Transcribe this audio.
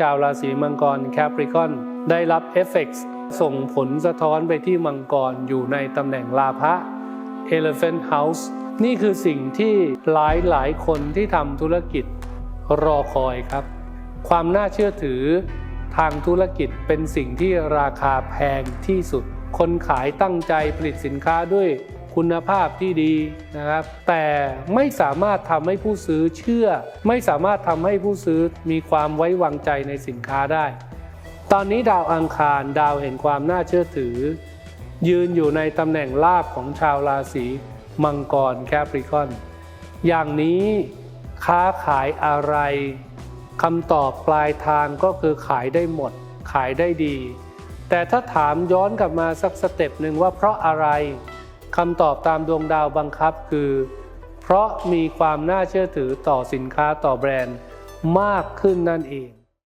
ชาวราศีมังกรแคปริคอนได้รับเอฟเฟกต์ส่งผลสะท้อนไปที่มังกรอยู่ในตำแหน่งลาภะ Elephant House นี่คือสิ่งที่หลายหลายคนที่ทำธุรกิจรอคอยครับ ความน่าเชื่อถือทางธุรกิจเป็นสิ่งที่ราคาแพงที่สุด คนขายตั้งใจผลิตสินค้าด้วย คุณภาพที่ดีนะครับ แต่ไม่สามารถทำให้ผู้ซื้อเชื่อ ไม่สามารถทำให้ผู้ซื้อมีความไว้วางใจในสินค้าได้ ตอนนี้ดาวอังคารดาวแห่งความน่าเชื่อถือ ยืนอยู่ในตำแหน่งลาบของชาวราศีมังกรแคปริคอน อย่างนี้ค้าขายอะไรคำตอบปลายทางก็คือขายได้หมด ขายได้ดี แต่ถ้าถามย้อนกลับมาสักสเต็ปหนึ่งว่าเพราะอะไร คำตอบตามดวงดาวบังคับคือ เพราะมีความน่าเชื่อถือต่อสินค้าต่อแบรนด์มากขึ้นนั่นเอง